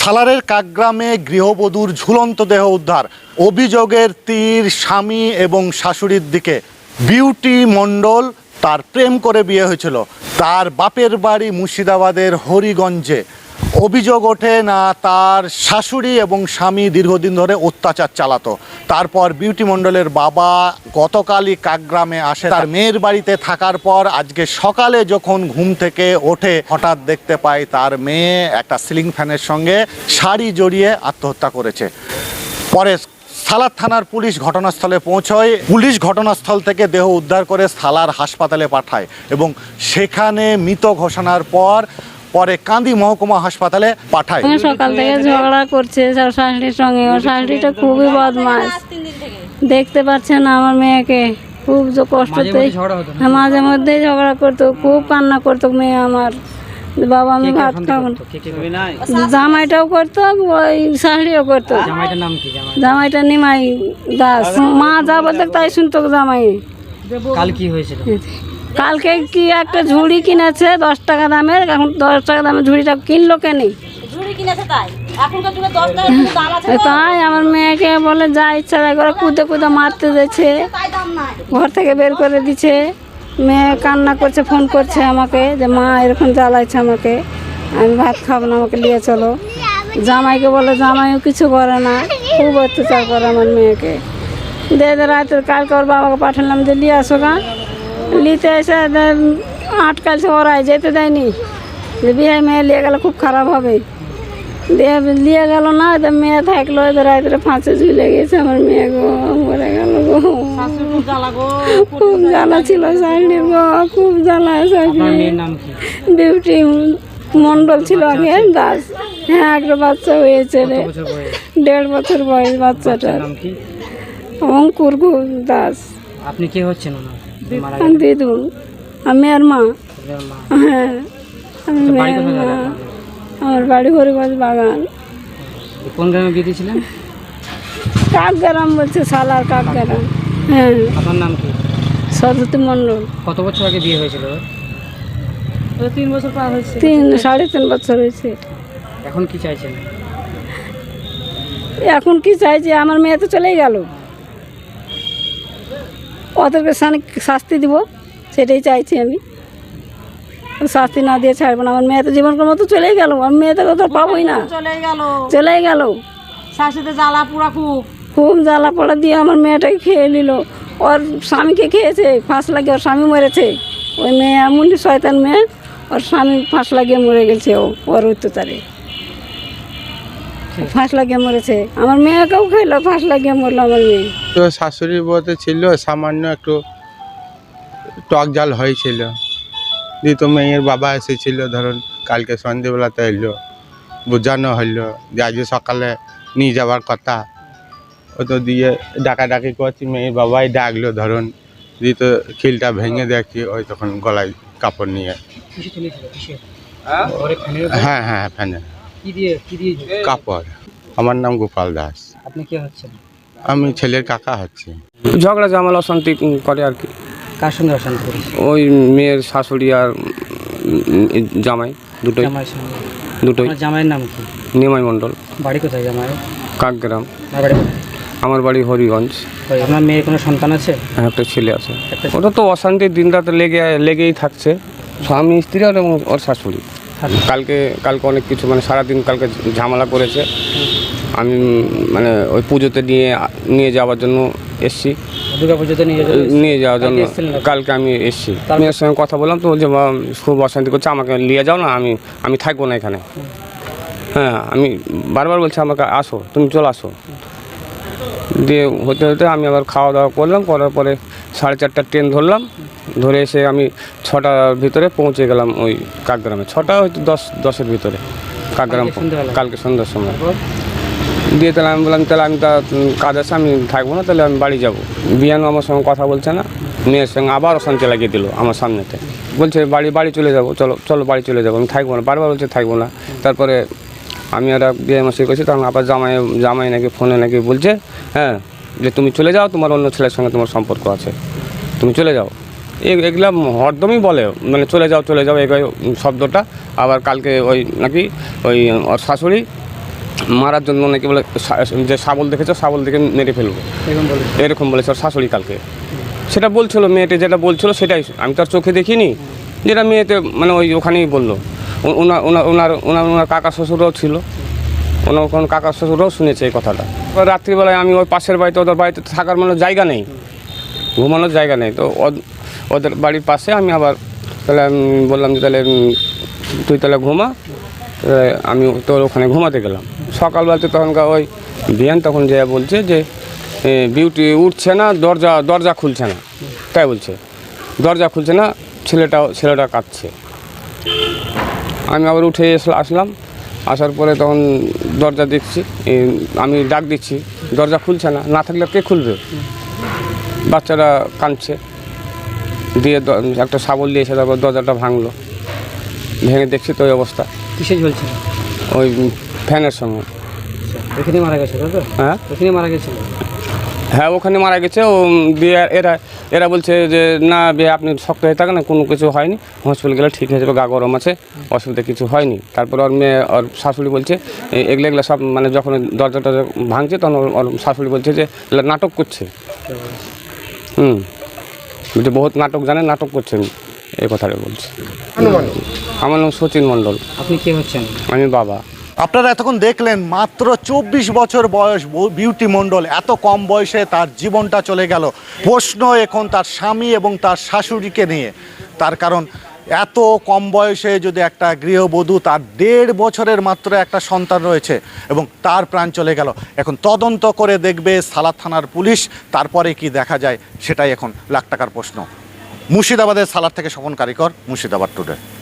সালারের কাকগ্রামে গৃহবধূর ঝুলন্ত দেহ উদ্ধার, অভিযোগের তীর স্বামী এবং শাশুড়ির দিকে। বিউটি মণ্ডল তার প্রেম করে বিয়ে হয়েছিল। তার বাপের বাড়ি মুর্শিদাবাদের হরিগঞ্জে। অভিযোগ ওঠে না, তার শাশুড়ি এবং স্বামী দীর্ঘদিন ধরে অত্যাচার চালাতো। তারপর বিউটি মণ্ডলের বাবা গতকালই কাকগ্রামে আসে। তার মেয়ের বাড়িতে থাকার পর আজকে সকালে যখন ঘুম থেকে ওঠে, হঠাৎ দেখতে পায় তার মেয়ে একটা সিলিং ফ্যানের সঙ্গে শাড়ি জড়িয়ে আত্মহত্যা করেছে। পরে সালার থানার পুলিশ ঘটনাস্থলে পৌঁছয়। পুলিশ ঘটনাস্থল থেকে দেহ উদ্ধার করে সালার হাসপাতালে পাঠায় এবং সেখানে মৃত ঘোষণার পর পরে কান্দি মহকুমা হাসপাতালে পাঠায়। সকাল থেকে ঝগড়া করছে শাশুড়ির সঙ্গে। ওর শাশুড়িটা খুবই বদমাস দেখতে পাচ্ছে না আমার মেয়েকে। খুব যে কষ্টতে হ্যাঁ, মাঝে মধ্যেই ঝগড়া করতো খুব কান্না করতো মেয়ে আমার। বাবা আমি ভাত খাব। জামাইটাও করতো ওই শাশুড়িও করতো। জামাইটার নাম কি জামাই? জামাইটা নিমাই দাস। মা যা বলতো তাই শুনতো জামাই। কাল কি হয়েছিল? কালকে কি একটা ঝুড়ি কিনেছে দশ টাকা দামের এখন দশ টাকা দামের ঝুড়িটা কিনলো কেন তাই। আমার মেয়েকে বলে যা ইচ্ছা তাই করে কুদে কুদে মারতে নাই ঘর থেকে বের করে দিচ্ছে মেয়ে কান্না করছে ফোন করছে আমাকে যে মা এরকম জ্বালাইছে আমাকে। আমি ভাত খাব না আমাকে নিয়ে চলো। জামাইকে বলে জামাইও কিছু করে না খুব অত্যাচার করে আমার মেয়েকে। দে রাতের কালকে ওর বাবাকে পাঠালাম যে নিয়ে আসো গা। নিতে এসে আটকালছে ওরাই যেতে দেয়নি। যে বিয়ে মেয়ে নিয়ে গেলে খুব খারাপ হবে। দিয়ে নিয়ে গেল না তো মেয়ে থাকল এদের রাত্রে ফাঁসে ঝুলে গেছে আমার মেয়ে গো মরে গেল গো। খুব জ্বালা ছিল শাশুড়ি গো খুব জ্বালা শাশুড়ি। ডিউটি মন্ডল ছিল আগে দাস। হ্যাঁ একটা বাচ্চা হয়েছে রে। দেড় বছর বয়স বাচ্চাটার। অঙ্কুর দাস। আপনি কে হচ্ছেন ওনার? মারা আমি দিদুন আমি আর মা। গেলেন মা। হ্যাঁ। আমি বাড়ি মেয়ের কোথায় মা? আমার বাড়ি হরিগঞ্জ বাগান। কোন গ্রামে বিয়ে দিয়েছিলেন? কাকগ্রাম বলছে সালার কাকগ্রাম। হ্যাঁ। আপনার নাম কি? সরস্বতী মণ্ডল। কত বছর আগে বিয়ে হয়েছিল ওর? তিন বছর পার হয়েছে। তিন সাড়ে তিন বছর হয়েছে। এখন কি চাইছেন? এখন কি চাইছি আমার মেয়ে তো চলেই গেল। ওদেরকে শাস্তি দিব সেটাই চাইছি আমি। শাস্তি না দিয়ে ছাড়বো না আমার মেয়ে তো জীবন মতো চলেই গেল আমার মেয়ে তো তো পাবোই না। চলে গেল। চলেই গেল। শাশুড়িতে জ্বালা পুরা খুব। খুব জ্বালা পড়া দিয়ে আমার মেয়েটাকে খেয়ে নিল। ওর স্বামীকে খেয়েছে ফাঁস লাগিয়ে ওর স্বামী মরেছে। ওই মেয়ে এমনই শয়তান মেয়ে ওর স্বামী ফাঁস লাগিয়ে মরে গেছে ও ওর অত্যাচারে। ফাঁস লাগিয়ে মরেছে। আমার মেয়েকেও খেলো ফাঁস লাগিয়ে মরলো আমার মেয়ে। তো শাশুড়ি বলতে ছিল সামান্য একটু টক জাল হয়েছিল। দিয়ে তো মেয়ের বাবা এসেছিল ধরুন কালকে সন্ধেবেলাতে এলো বোঝানো হইল যে আজকে সকালে নিয়ে যাওয়ার কথা। ও তো দিয়ে ডাকাডাকি করছি মেয়ের বাবাই ডাকলো ধরুন দিয়ে তো খিলটা ভেঙে দেখছি ওই তখন গলায় কাপড় নিয়ে। ফ্যানের উপর? হ্যাঁ হ্যাঁ ফ্যানে কি দিয়ে কি দিয়ে কাপড়। আমার নাম গোপাল দাস। আপনি কে হচ্ছেন? আমি ছেলের কাকা হচ্ছি। ঝগড়া জামাল অশান্তি করে আর কি। কার সঙ্গে অশান্তি ওই মেয়ের শাশুড়ি আর জামাই দুটোই। সঙ্গে। দুটোই। জামাইয়ের নাম কি? নিমাই মণ্ডল। বাড়ি কোথায় জামাইয়ের কাকগ্রাম? আমার বাড়ি হরিগঞ্জ। ওই আপনার মেয়ের কোনো সন্তান আছে? হ্যাঁ, একটা ছেলে আছে। ওটা তো অশান্তির দিন রাত লেগে লেগেই থাকছে। স্বামী স্ত্রী আর ওর শাশুড়ি। কালকে কালকে অনেক কিছু মানে সারাদিন কালকে ঝামেলা করেছে। আমি মানে ওই পুজোতে নিয়ে নিয়ে যাওয়ার জন্য এসছি। নিয়ে যাওয়ার জন্য? কালকে? আমি এসছি? মেয়ের সঙ্গে কথা বললাম তো বলছে "মা, খুব অশান্তি করছে আমাকে নিয়ে যাও না আমি আমি থাকব না এখানে। হ্যাঁ আমি বারবার বলছি আমাকে আসো তুমি চলে আসো। দিয়ে হতে হতে আমি আবার খাওয়া দাওয়া করলাম করার পরে সাড়ে চারটার ট্রেন ধরলাম ধরে এসে আমি ছটার ভিতরে পৌঁছে গেলাম ওই কাকগ্রামে। ছটা হয়তো দশ দশের ভিতরে কাকগ্রাম কালকে সন্ধ্যার সময়। দিয়ে তাহলে আমি বললাম তাহলে আমি তা কাজ আছে আমি থাকব না তাহলে আমি বাড়ি যাব। বিয়ানো আমার সঙ্গে কথা বলছে না মেয়ের সঙ্গে আবার অশান্তি লাগিয়ে দিল আমার সামনেতে। বলছে বাড়ি বাড়ি চলে যাব চলো চলো বাড়ি চলে যাব। আমি থাকব না বারবার বলছে থাকব না। তারপরে আমি একটা বিয়ে মাসি করছি তখন আবার জামাই জামাই নাকি ফোনে নাকি বলছে হ্যাঁ যে তুমি চলে যাও তোমার অন্য ছেলের সঙ্গে তোমার সম্পর্ক আছে। তুমি চলে যাও। এগুলা হরদমই বলে মানে চলে যাও চলে যাও এই শব্দটা। আবার কালকে ওই নাকি ওই ওর শাশুড়ি মারার জন্য নাকি বলে যে শাবল দেখেছ শাবল দেখে মেরে ফেলব। এরকম বলে এরকম বলেছে ওর শাশুড়ি কালকে। সেটা বলছিল মেয়েটি যেটা বলছিল সেটাই আমি তো আর চোখে দেখিনি। যেটা মেয়েতে মানে ওই ওখানেই বলল। ওনার ওনার ওনার ওনার ওনার কাকা শ্বশুরও ছিল। ওনার কোন কাকা শ্বশুরও শুনেছে এই কথাটা। রাত্রিবেলায় আমি ওই পাশের বাড়িতে, ওদের বাড়িতে থাকার মানে জায়গা নেই, ঘুমানোর জায়গা নেই। তো ওদ- ওদের বাড়ির পাশে আমি আবার তাহলে বললাম যে তাহলে তুই তাহলে ঘুমা আমি তোর ওখানে ঘুমাতে গেলাম। সকালবেলাতে তখনকার ওই বিয়ান তখন যে বলছে যে বিউটি উঠছে না, দরজা দরজা খুলছে না, তাই বলছে। দরজা খুলছে না, ছেলেটাও, ছেলেটা কাঁদছে। আমি আবার উঠে আসলাম আসার পরে তখন দরজা দেখছি আমি ডাক দিচ্ছি দরজা খুলছে না না থাকলে কে খুলবে? বাচ্চারা কাঁদছে। দিয়ে একটা সাবল দিয়ে এসে তারপর দরজাটা ভাঙলো। ভেঙে দেখছি তো ওই অবস্থা। কিসে চলছে ওই ফ্যানের সঙ্গে। এখানে মারা গেছে হ্যাঁ? এখানে মারা গেছিল হ্যাঁ ওখানে মারা গেছে। ও দিয়ে এরা এরা বলছে যে না বে আপনি শক্ত হয়ে থাকেন না কোনো কিছু হয়নি। হসপিটাল গেলে ঠিক হয়ে যাবে গা গরম আছে অসুবিধা কিছু হয়নি। তারপর ওর মেয়ে ওর শাশুড়ি বলছে এগুলো এগুলো সব মানে যখন দরজা টরজা ভাঙছে তখন ওর- শাশুড়ি বলছে যে নাটক করছে। হুম। বলছে বহুত নাটক জানে নাটক করছেন। এই কথাটা বলছে। আমার নাম সচিন মণ্ডল। আপনি কে হচ্ছেন? আমি বাবা। আপনারা এতক্ষণ দেখলেন মাত্র চব্বিশ বছর বয়স বিউটি মণ্ডল। এত কম বয়সে তার জীবনটা চলে গেল। প্রশ্ন এখন তার স্বামী এবং তার শাশুড়িকে নিয়ে। তার কারণ, এত কম বয়সে যদি একটা গৃহবধূ তার দেড় বছরের মাত্র একটা সন্তান রয়েছে এবং তার প্রাণ চলে গেল। এখন তদন্ত করে দেখবে সালাদ থানার পুলিশ, তারপরে কি দেখা যায় সেটাই এখন লাখ টাকার প্রশ্ন। মুর্শিদাবাদের সালাদ থেকে স্বপন কারিকর, মুর্শিদাবাদ টুডে।